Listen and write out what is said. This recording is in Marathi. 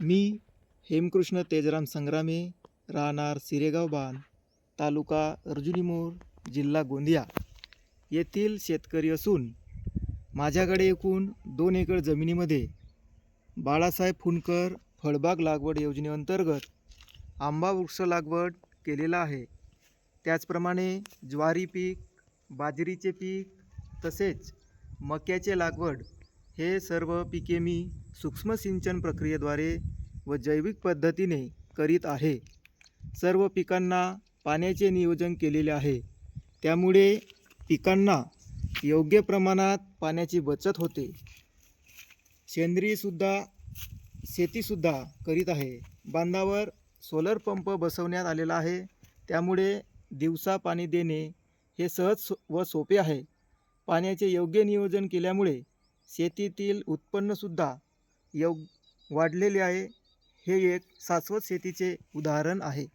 मी हेमकृष्ण तेजराम संग्रामे राहणार सिरेगाव बांध तालुका अर्जुनीमोर जिल्हा गोंदिया. येथील शेतकरी असून माझ्याकडे एकूण दोन एकर जमिनीमध्ये बाळासाहेब फुंडकर फळबाग लागवड योजनेअंतर्गत आंबा वृक्ष लागवड केलेला आहे. त्याचप्रमाणे ज्वारी पीक बाजरीचे पीक तसेच मक्याचे लागवड हे सर्व पिके मी सूक्ष्म सिंचन प्रक्रियेद्वारे व जैविक पद्धतीने करीत आहे. सर्व पिकांना पाण्याचे नियोजन केलेले आहे. त्यामुळे पिकांना योग्य प्रमाणात पाण्याची बचत होते. सेंद्रियसुद्धा शेतीसुद्धा करीत आहे. बांधावर सोलर पंप बसवण्यात आलेला आहे. त्यामुळे दिवसा पाणी देणे हे सहज सो व सोपे आहे. पाण्याचे योग्य नियोजन केल्यामुळे शेतीतील उत्पन्नसुद्धा योग वाढलेले आहे. हे एक शाश्वत शेतीचे उदाहरण आहे.